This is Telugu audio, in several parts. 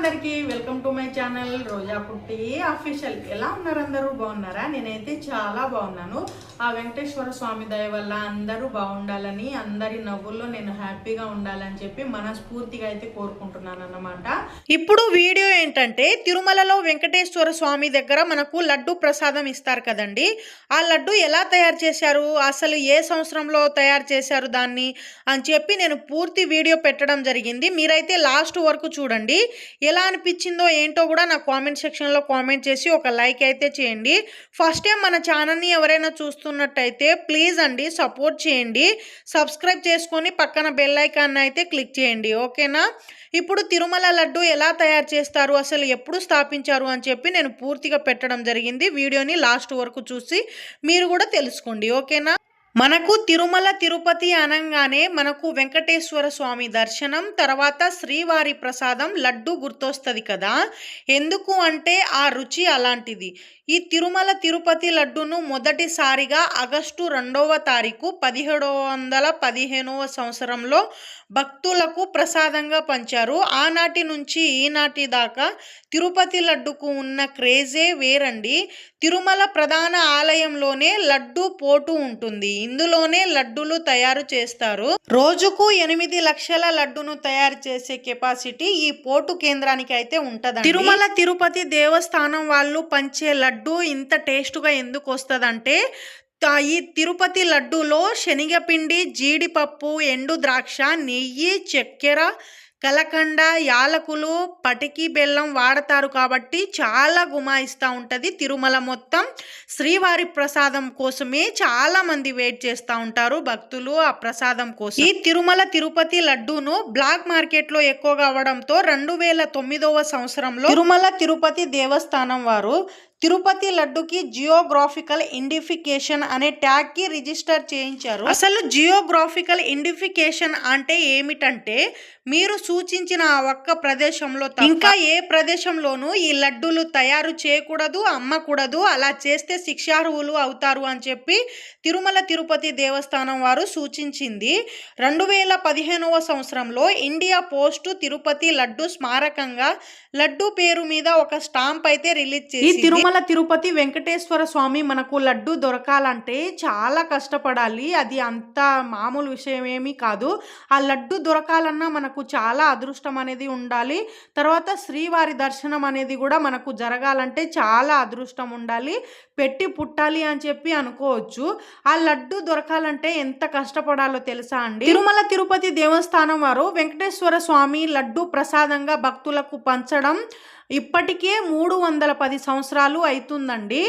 అందరికీ welcome to my channel Roja Putti official ఎలా ఉన్నారు అందరూ? బాగున్నారా? నేనైతే చాలా బాగున్నాను. ఆ వెంకటేశ్వర స్వామి దయ వల్ల అందరూ బాగుండాలని అందరి నవ్వుల్లో నేను హ్యాపీగా ఉండాలని చెప్పి మనస్ఫూర్తిగా అయితే కోరుకుంటున్నాను అన్నమాట ఇప్పుడు వీడియో ఏంటంటే తిరుమలలో వెంకటేశ్వర స్వామి దగ్గర మనకు లడ్డు ప్రసాదం ఇస్తారు కదండి. ఆ లడ్డు ఎలా తయారు చేశారు? అసలు ఏ సంవత్సరంలో తయారు చేశారు దాన్ని? అని చెప్పి నేను పూర్తి వీడియో పెట్టడం జరిగింది. మీరైతే లాస్ట్ వరకు చూడండి. ఎలా అనిపించిందో ఏంటో కూడా నా కామెంట్ సెక్షన్లో కామెంట్ చేసి ఒక లైక్ అయితే చేయండి. ఫస్ట్ టైం మన ఛానల్ని ఎవరైనా చూస్తున్నట్టయితే ప్లీజ్ అండి సపోర్ట్ చేయండి. సబ్స్క్రైబ్ చేసుకొని పక్కన బెల్ ఐకాన్ అయితే క్లిక్ చేయండి. ఓకేనా ఇప్పుడు తిరుమల లడ్డు ఎలా తయారు చేస్తారు? అసలు ఎప్పుడు స్థాపించారు? అని చెప్పి నేను పూర్తిగా పెట్టడం జరిగింది. వీడియోని లాస్ట్ వరకు చూసి మీరు కూడా తెలుసుకోండి. ఓకేనా మనకు తిరుమల తిరుపతి అనగానే మనకు వెంకటేశ్వర స్వామి దర్శనం తర్వాత శ్రీవారి ప్రసాదం లడ్డు గుర్తొస్తుంది కదా. ఎందుకు అంటే ఆ రుచి అలాంటిది. ఈ తిరుమల తిరుపతి లడ్డును మొదటిసారిగా ఆగస్టు రెండవ తారీఖు పదిహేడు వందల పదిహేనవ సంవత్సరంలో భక్తులకు ప్రసాదంగా పంచారు. ఆనాటి నుంచి ఈనాటి దాకా తిరుపతి లడ్డుకు ఉన్న క్రేజే వేరండి. తిరుమల ప్రధాన ఆలయంలోనే లడ్డు పోటు ఉంటుంది. ఇందులోనే లడ్డులు తయారు చేస్తారు. రోజుకు ఎనిమిది లక్షల లడ్డును తయారు చేసే కెపాసిటీ ఈ పోటు కేంద్రానికి అయితే ఉంటుంది తిరుమల తిరుపతి దేవస్థానం వాళ్ళు పంచే లడ్డు ఇంత టేస్ట్గా ఎందుకు వస్తుందంటే తా- ఈ తిరుపతి లడ్డూలో శనగపిండి జీడిపప్పు ఎండు ద్రాక్ష నెయ్యి చక్కెర కలకండ యాలకులు పటికి బెల్లం వాడతారు కాబట్టి చాలా గుమాయిస్తూ ఉంటుంది తిరుమల మొత్తం. శ్రీవారి ప్రసాదం కోసమే చాలా మంది వెయిట్ చేస్తూ ఉంటారు భక్తులు ఆ ప్రసాదం కోసం. ఈ తిరుమల తిరుపతి లడ్డూను బ్లాక్ మార్కెట్లో ఎక్కువగా అవ్వడంతో రెండు వేల తొమ్మిదవ సంవత్సరంలో తిరుమల తిరుపతి దేవస్థానం వారు తిరుపతి లడ్డుకి జియోగ్రాఫికల్ ఇండిఫికేషన్ అనే ట్యాగ్కి రిజిస్టర్ చేయించారు. అసలు జియోగ్రాఫికల్ ఇండిఫికేషన్ అంటే ఏమిటంటే మీరు సూచించిన ఆ ఒక్క ప్రదేశంలో ఇంకా ఏ ప్రదేశంలోనూ ఈ లడ్డూలు తయారు చేయకూడదు అమ్మకూడదు అలా చేస్తే శిక్షార్హులు అవుతారు అని చెప్పి తిరుమల తిరుపతి దేవస్థానం వారు సూచించింది. రెండు వేల పదిహేనవ సంవత్సరంలో ఇండియా పోస్ట్ తిరుపతి లడ్డు స్మారకంగా లడ్డు పేరు మీద ఒక స్టాంప్ అయితే రిలీజ్ చేసి ఈ తిరుమల తిరుపతి వెంకటేశ్వర స్వామి మనకు లడ్డు దొరకాలంటే చాలా కష్టపడాలి. అది అంత మామూలు విషయం ఏమీ కాదు. ఆ లడ్డు దొరకాలన్నా మనకు చాలా అదృష్టం అనేది ఉండాలి. తర్వాత శ్రీవారి దర్శనం అనేది కూడా మనకు జరగాలంటే చాలా అదృష్టం ఉండాలి. పెట్టి పుట్టాలి అని చెప్పి అనుకోవచ్చు. ఆ లడ్డు దొరకాలంటే ఎంత కష్టపడాలో తెలుసా అండి? తిరుమల తిరుపతి దేవస్థానం వారు వెంకటేశ్వర స్వామి లడ్డు ప్రసాదంగా భక్తులకు పంచడం ఇప్పటికే మూడు వందల పది సంవత్సరాలు అవుతుందండి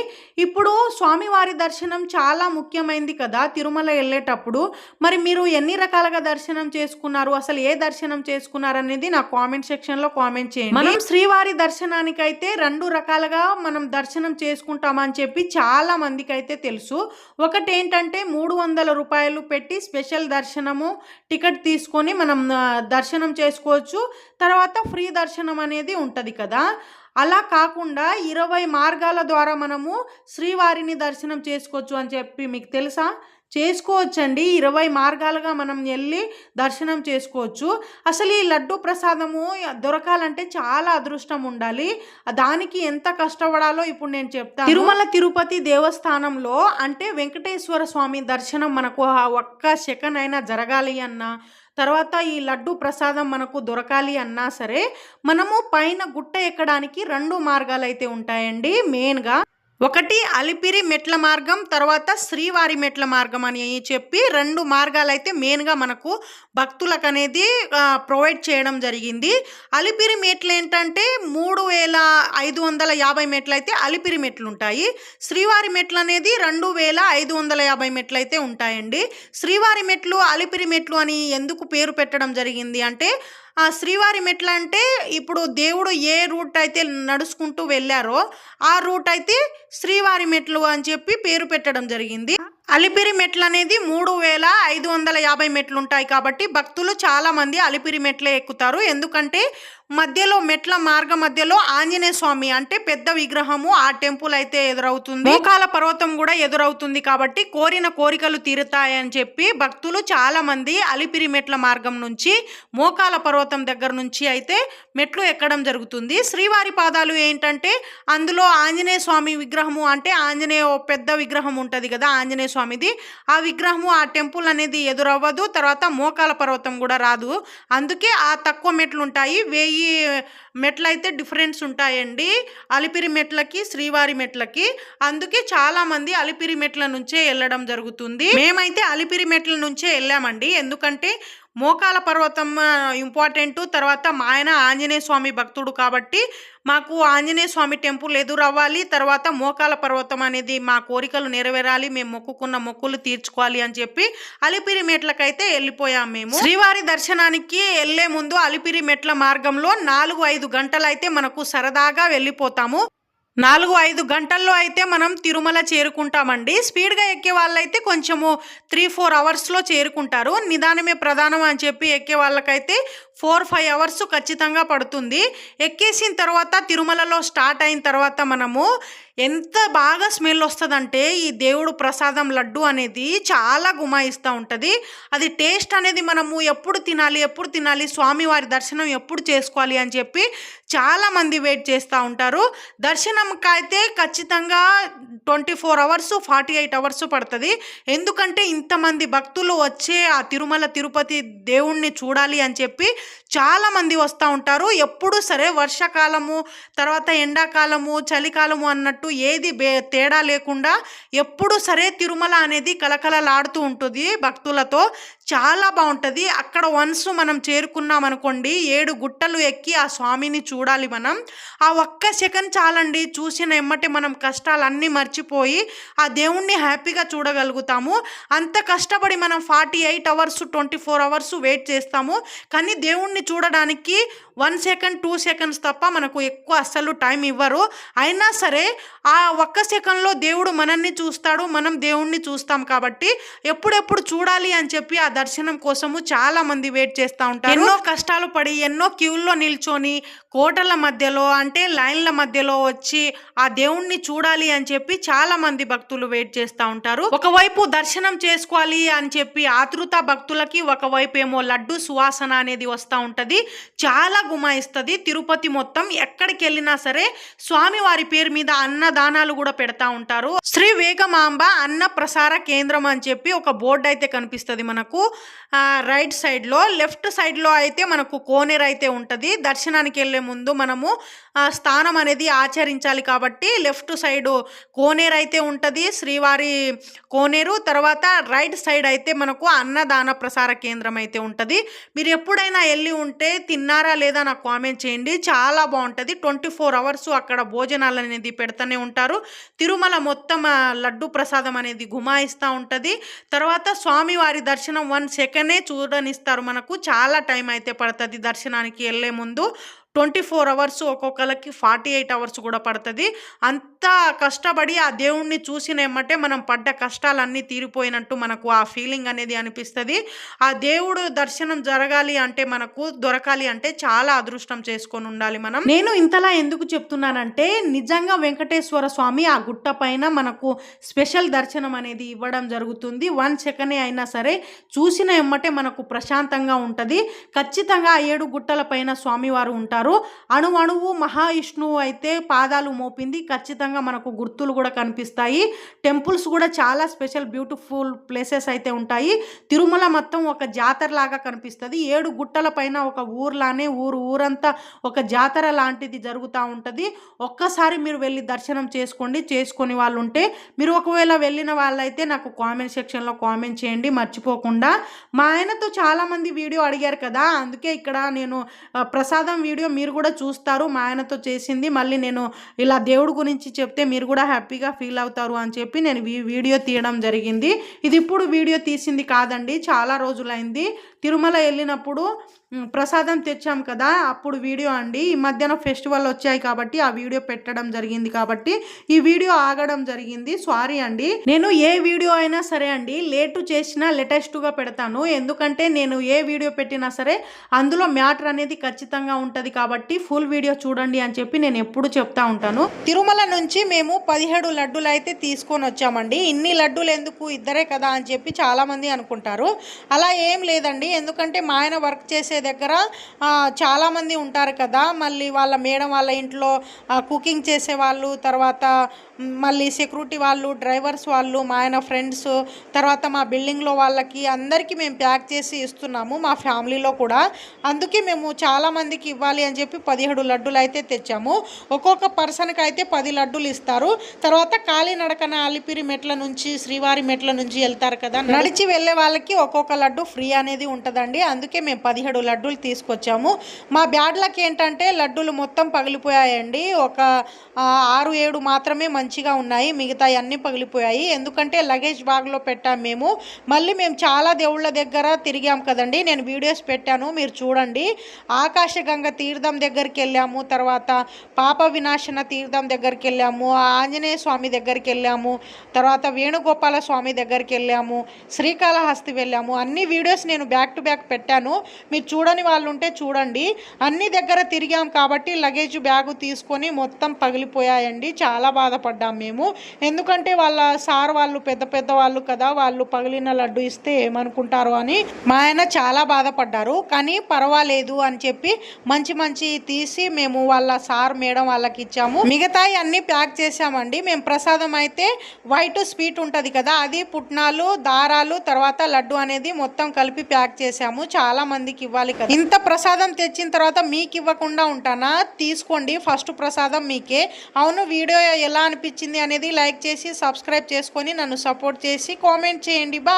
ఇప్పుడు స్వామివారి దర్శనం చాలా ముఖ్యమైనది కదా తిరుమల వెళ్ళేటప్పుడు. మరి మీరు ఎన్ని రకాలుగా దర్శనం చేసుకున్నారు అసలు ఏ దర్శనం చేసుకున్నారు అనేది నా కామెంట్ సెక్షన్లో కామెంట్ చేయండి. మనం శ్రీవారి దర్శనానికి అయితే రెండు రకాలుగా మనం దర్శనం చేసుకుంటామని చెప్పి చాలా మందికి అయితే తెలుసు. ఒకటి ఏంటంటే మూడు వందల రూపాయలు పెట్టి స్పెషల్ దర్శనము టికెట్ తీసుకొని మనం దర్శనం చేసుకోవచ్చు. తర్వాత ఫ్రీ దర్శనం అనేది ఉంటుంది కదా. అలా కాకుండా ఇరవై మార్గాల ద్వారా మనము శ్రీవారిని దర్శనం చేసుకోవచ్చు అని చెప్పి మీకు తెలుసా? చేసుకోవచ్చండి. ఇరవై మార్గాలుగా మనం వెళ్ళి దర్శనం చేసుకోవచ్చు. అసలు ఈ లడ్డు ప్రసాదము దొరకాలంటే చాలా అదృష్టం ఉండాలి. దానికి ఎంత కష్టపడాలో ఇప్పుడు నేను చెప్తాను. తిరుమల తిరుపతి దేవస్థానంలో అంటే వెంకటేశ్వర స్వామి దర్శనం మనకు ఒక్క సెకండ్ అయినా జరగాలి అన్నా తర్వాత ఈ లడ్డు ప్రసాదం మనకు దొరకాలి అన్నా సరే మనము పైన గుట్ట ఎక్కడానికి రెండు మార్గాలు అయితే ఉంటాయండి. మెయిన్గా ఒకటి అలిపిరి మెట్ల మార్గం తర్వాత శ్రీవారి మెట్ల మార్గం అని చెప్పి రెండు మార్గాలు అయితే మెయిన్గా మనకు భక్తులకు అనేది ప్రొవైడ్ చేయడం జరిగింది. అలిపిరి మెట్లు ఏంటంటే మూడు వేల ఐదు వందల యాభై మెట్లు అయితే అలిపిరి మెట్లు ఉంటాయి శ్రీవారి మెట్లు అనేది రెండు వేల ఐదు వందల యాభై మెట్లు అయితే ఉంటాయండి. శ్రీవారి మెట్లు అలిపిరి మెట్లు అని ఎందుకు పేరు పెట్టడం జరిగింది అంటే ఆ శ్రీవారి మెట్ల అంటే ఇప్పుడు దేవుడు ఏ రూట్ అయితే నడుచుకుంటూ వెళ్ళారో ఆ రూట్ అయితే శ్రీవారి మెట్లు అని చెప్పి పేరు పెట్టడం జరిగింది. అలిపిరి మెట్లు అనేది మూడు వేల ఐదు వందల యాభై మెట్లు ఉంటాయి కాబట్టి భక్తులు చాలామంది అలిపిరి మెట్లే ఎక్కుతారు. ఎందుకంటే మధ్యలో మెట్ల మార్గ మధ్యలో ఆంజనేయ స్వామి అంటే పెద్ద విగ్రహము ఆ టెంపుల్ అయితే ఎదురవుతుంది. మోకాల పర్వతం కూడా ఎదురవుతుంది కాబట్టి కోరిన కోరికలు తీరుతాయని చెప్పి భక్తులు చాలా మంది అలిపిరి మెట్ల మార్గం నుంచి మోకాల పర్వతం దగ్గర నుంచి అయితే మెట్లు ఎక్కడం జరుగుతుంది. శ్రీవారి పాదాలు ఏంటంటే అందులో ఆంజనేయ స్వామి విగ్రహము అంటే ఆంజనేయ పెద్ద విగ్రహం ఉంటుంది కదా ఆంజనేయ స్వామిది. ఆ విగ్రహము ఆ టెంపుల్ అనేది ఎదురవ్వదు. తర్వాత మోకాల పర్వతం కూడా రాదు. అందుకే ఆ తక్కువ మెట్లు ఉంటాయి వెయ్యి మెట్లు అయితే డిఫరెన్స్ ఉంటాయండి. అలిపిరి మెట్లకి శ్రీవారి మెట్లకి. అందుకే చాలా మంది అలిపిరి మెట్ల నుంచే వెళ్ళడం జరుగుతుంది. మేమైతే అలిపిరి మెట్ల నుంచే వెళ్ళామండి. ఎందుకంటే మోకాల పర్వతం ఇంపార్టెంట్ తర్వాత మా ఆయన ఆంజనేయ స్వామి భక్తుడు కాబట్టి మాకు ఆంజనేయ స్వామి టెంపుల్ ఎదురవ్వాలి. తర్వాత మోకాల పర్వతం అనేది మా కోరికలు నెరవేరాలి. మేము మొక్కుకున్న మొక్కులు తీర్చుకోవాలి అని చెప్పి అలిపిరి మెట్లకైతే వెళ్ళిపోయాం మేము. శ్రీవారి దర్శనానికి వెళ్ళే ముందు అలిపిరి మెట్ల మార్గంలో నాలుగు ఐదు గంటలైతే మనకు సరదాగా వెళ్ళిపోతాము. నాలుగు ఐదు గంటల్లో అయితే మనం తిరుమల చేరుకుంటామండి. స్పీడ్గా ఎక్కే వాళ్ళైతే కొంచెము త్రీ ఫోర్ అవర్స్లో చేరుకుంటారు. నిదానమే ప్రధానం అని చెప్పి ఎక్కే వాళ్ళకైతే ఫోర్ ఫైవ్ అవర్స్ ఖచ్చితంగా పడుతుంది. ఎక్కేసిన తర్వాత తిరుమలలో స్టార్ట్ అయిన తర్వాత మనము ఎంత బాగా స్మెల్ వస్తుందంటే ఈ దేవుడు ప్రసాదం లడ్డు అనేది చాలా గుమాయిస్తూ ఉంటుంది. అది టేస్ట్ అనేది మనము ఎప్పుడు తినాలి ఎప్పుడు తినాలి స్వామివారి దర్శనం ఎప్పుడు చేసుకోవాలి అని చెప్పి చాలామంది వెయిట్ చేస్తూ ఉంటారు. దర్శనంకైతే ఖచ్చితంగా twenty four hours forty eight hours పడుతుంది. ఎందుకంటే ఇంతమంది భక్తులు వచ్చే ఆ తిరుమల తిరుపతి దేవుణ్ణి చూడాలి అని చెప్పి చాలామంది వస్తూ ఉంటారు. ఎప్పుడు సరే వర్షాకాలము తర్వాత ఎండాకాలము చలికాలము అన్నట్టు ఏది బే తేడా లేకుండా ఎప్పుడు సరే తిరుమల అనేది కలకలలాడుతూ ఉంటుంది భక్తులతో. చాలా బాగుంటుంది. అక్కడ వన్స్ మనం చేరుకున్నాం అనుకోండి ఏడు గుట్టలు ఎక్కి ఆ స్వామిని చూడాలి మనం. ఆ ఒక్క సెకండ్ చాలండి చూసిన ఎమ్మటే మనం కష్టాలన్నీ మర్చిపోయి ఆ దేవుణ్ణి హ్యాపీగా చూడగలుగుతాము. అంత కష్టపడి మనం forty eight hours twenty four hours wait చేస్తాము. కానీ దేవుణ్ణి చూడడానికి వన్ సెకండ్ టూ సెకండ్స్ తప్ప మనకు ఎక్కువ అస్సలు టైం ఇవ్వరు. అయినా సరే ఆ ఒక్క సెకండ్లో దేవుడు మనల్ని చూస్తాడు మనం దేవుణ్ణి చూస్తాం కాబట్టి ఎప్పుడెప్పుడు చూడాలి అని చెప్పి ఆ దర్శనం కోసము చాలా మంది వెయిట్ చేస్తూ ఉంటారు. ఎన్నో కష్టాలు పడి ఎన్నో క్యూల్లో నిల్చొని కోటల మధ్యలో అంటే లైన్ల మధ్యలో వచ్చి ఆ దేవుణ్ణి చూడాలి అని చెప్పి చాలా మంది భక్తులు వెయిట్ చేస్తూ ఉంటారు. ఒకవైపు దర్శనం చేసుకోవాలి అని చెప్పి ఆతృత భక్తులకి ఒకవైపు ఏమో లడ్డు సువాసన అనేది వస్తూ ఉంటుంది. చాలా గుమాయిస్తుంది. తిరుపతి మొత్తం ఎక్కడికి వెళ్ళినా సరే స్వామివారి పేరు మీద అన్నదానాలు కూడా పెడతా ఉంటారు. శ్రీ వేగమాంబ అన్న ప్రసార కేంద్రం అని చెప్పి ఒక బోర్డు అయితే కనిపిస్తుంది మనకు. రైట్ సైడ్లో లెఫ్ట్ సైడ్లో అయితే మనకు కోనేరు అయితే ఉంటుంది. దర్శనానికి వెళ్ళే ముందు మనము స్థానం అనేది ఆచరించాలి కాబట్టి లెఫ్ట్ సైడ్ కోనేరు అయితే ఉంటుంది శ్రీవారి కోనేరు. తర్వాత రైట్ సైడ్ అయితే మనకు అన్నదాన ప్రసార కేంద్రం అయితే ఉంటుంది. మీరు ఎప్పుడైనా వెళ్ళి ఉంటే తిన్నారా లేదా నాకు కామెంట్ చేయండి. చాలా బాగుంటుంది. ట్వంటీ ఫోర్ అవర్స్ అక్కడ భోజనాలు అనేది పెడుతూనే ఉంటారు. తిరుమల మొత్తం లడ్డు ప్రసాదం అనేది గుమాయిస్తూ ఉంటుంది. తర్వాత స్వామివారి దర్శనం వన్ సెకండే చూడనిస్తారు మనకు. చాలా టైం అయితే పడుతుంది దర్శనానికి వెళ్ళే ముందు. ట్వంటీ ఫోర్ అవర్స్ ఒక్కొక్కరికి ఫార్టీ ఎయిట్ అవర్స్ కూడా పడుతుంది. అంత అంత కష్టపడి ఆ దేవుణ్ణి చూసిన మనం పడ్డ కష్టాలన్నీ తీరిపోయినట్టు మనకు ఆ ఫీలింగ్ అనేది అనిపిస్తుంది. ఆ దేవుడు దర్శనం జరగాలి అంటే మనకు దొరకాలి అంటే చాలా అదృష్టం చేసుకొని ఉండాలి మనం. నేను ఇంతలా ఎందుకు చెప్తున్నానంటే నిజంగా వెంకటేశ్వర స్వామి ఆ గుట్ట పైన మనకు స్పెషల్ దర్శనం అనేది ఇవ్వడం జరుగుతుంది. వన్ సెకండ్ అయినా సరే చూసిన ఎమ్మటే మనకు ప్రశాంతంగా ఉంటుంది. ఖచ్చితంగా ఆ ఏడు గుట్టల పైన స్వామివారు ఉంటారు. అణు అణువు మహావిష్ణువు అయితే పాదాలు మోపింది. ఖచ్చితంగా మనకు గుర్తులు కూడా కనిపిస్తాయి. టెంపుల్స్ కూడా చాలా స్పెషల్ బ్యూటిఫుల్ ప్లేసెస్ అయితే ఉంటాయి. తిరుమల మొత్తం ఒక జాతర లాగా కనిపిస్తుంది. ఏడు గుట్టల పైన ఒక ఊర్లానే ఊరు ఊరంతా ఒక జాతర లాంటిది జరుగుతూ ఉంటుంది. ఒక్కసారి మీరు వెళ్ళి దర్శనం చేసుకోండి చేసుకుని వాళ్ళు ఉంటే. మీరు ఒకవేళ వెళ్ళిన వాళ్ళైతే నాకు కామెంట్ సెక్షన్లో కామెంట్ చేయండి మర్చిపోకుండా. మా ఆయనతో చాలామంది వీడియో అడిగారు కదా అందుకే ఇక్కడ నేను ప్రసాదం వీడియో మీరు కూడా చూస్తారు. మా ఆయనతో చేసింది. మళ్ళీ నేను ఇలా దేవుడి గురించి చెప్తే మీరు కూడా హ్యాపీగా ఫీల్ అవుతారు అని చెప్పి నేను వీడియో తీయడం జరిగింది. ఇది ఇప్పుడు వీడియో తీసింది కాదండి. చాలా రోజులైంది. తిరుమల వెళ్ళినప్పుడు ప్రసాదం తెచ్చాం కదా అప్పుడు వీడియో అండి. ఈ మధ్యన ఫెస్టివల్ వచ్చాయి కాబట్టి ఆ వీడియో పెట్టడం జరిగింది కాబట్టి ఈ వీడియో ఆగడం జరిగింది. సారీ అండి. నేను ఏ వీడియో అయినా సరే అండి లేటు చేసినా లేటెస్ట్గా పెడతాను. ఎందుకంటే నేను ఏ వీడియో పెట్టినా సరే అందులో మ్యాటర్ అనేది ఖచ్చితంగా ఉంటుంది కాబట్టి ఫుల్ వీడియో చూడండి అని చెప్పి నేను ఎప్పుడు చెప్తా ఉంటాను. తిరుమల నుంచి మేము పదిహేడు లడ్డూలు అయితే తీసుకొని వచ్చామండి. ఇన్ని లడ్డూలు ఎందుకు? ఇద్దరే కదా అని చెప్పి చాలామంది అనుకుంటారు. అలా ఏం లేదండి. ఎందుకంటే మా ఆయన వర్క్ చేసే దగ్గర చాలామంది ఉంటారు కదా. మళ్ళీ వాళ్ళ మేడం వాళ్ళ ఇంట్లో కుకింగ్ చేసే వాళ్ళు తర్వాత మళ్ళీ సెక్యూరిటీ వాళ్ళు డ్రైవర్స్ వాళ్ళు మా ఆయన ఫ్రెండ్స్ తర్వాత మా బిల్డింగ్లో వాళ్ళకి అందరికీ మేము ప్యాక్ చేసి ఇస్తున్నాము మా ఫ్యామిలీలో కూడా. అందుకే మేము చాలామందికి ఇవ్వాలి అని చెప్పి పదిహేడు లడ్డూలు అయితే తెచ్చాము. ఒక్కొక్క పర్సన్కి అయితే పది లడ్డూలు ఇస్తారు తర్వాత కాలినడకన అలిపిరి మెట్ల నుంచి శ్రీవారి మెట్ల నుంచి వెళ్తారు కదా నడిచి వెళ్ళే వాళ్ళకి ఒక్కొక్క లడ్డు ఫ్రీ అనేది ఉంటుందండి. అందుకే మేము పదిహేడు లడ్డూలు తీసుకొచ్చాము. మా బ్యాడ్లకి ఏంటంటే లడ్డూలు మొత్తం పగిలిపోయాయండి. ఒక ఆరు ఏడు మాత్రమే మంచిగా ఉన్నాయి. మిగతా అన్నీ పగిలిపోయాయి. ఎందుకంటే లగేజ్ బ్యాగ్లో పెట్టాము మేము. మళ్ళీ మేము చాలా దేవుళ్ళ దగ్గర తిరిగాం కదండి. నేను వీడియోస్ పెట్టాను. మీరు చూడండి. ఆకాశగంగ తీర్థం దగ్గరికి వెళ్ళాము. తర్వాత పాప వినాశన తీర్థం దగ్గరికి వెళ్ళాము. ఆంజనేయ స్వామి దగ్గరికి వెళ్ళాము తర్వాత వేణుగోపాల స్వామి దగ్గరికి వెళ్ళాము శ్రీకాళహస్తి వెళ్ళాము. అన్ని వీడియోస్ నేను బ్యాక్ టు బ్యాక్ పెట్టాను. మీరు చూడని వాళ్ళు ఉంటే చూడండి. అన్ని దగ్గర తిరిగాం కాబట్టి లగేజ్ బ్యాగు తీసుకొని మొత్తం పగిలిపోయాయండి. చాలా బాధపడ్డాం మేము. ఎందుకంటే వాళ్ళ సార్ వాళ్ళు పెద్ద పెద్ద వాళ్ళు కదా వాళ్ళు పగిలిన లడ్డు ఇస్తే ఏమనుకుంటారు అని మా ఆయన చాలా బాధపడ్డారు. కానీ పర్వాలేదు అని చెప్పి మంచి మంచి తీసి మేము వాళ్ళ సార్ మేడం వాళ్ళకి ఇచ్చాము. మిగతాయి అన్ని ప్యాక్ చేసామండి మేము ప్రసాదం అయితే వైట్ స్వీట్ ఉంటుంది కదా అది పుట్నాలు దారాలు తర్వాత లడ్డు అనేది మొత్తం కలిపి ప్యాక్ చేసాము చాలా మందికి ఇవ్వాలి కదా. ఇంత ప్రసాదం తెచ్చిన తర్వాత మీకు ఇవ్వకుండా ఉంటానా? తీసుకోండి ఫస్ట్ ప్రసాదం మీకే. అవును వీడియో ఎలా అనిపించింది అనేది లైక్ చేసి సబ్స్క్రైబ్ చేసుకొని నన్ను సపోర్ట్ చేసి కామెంట్ చేయండి. బా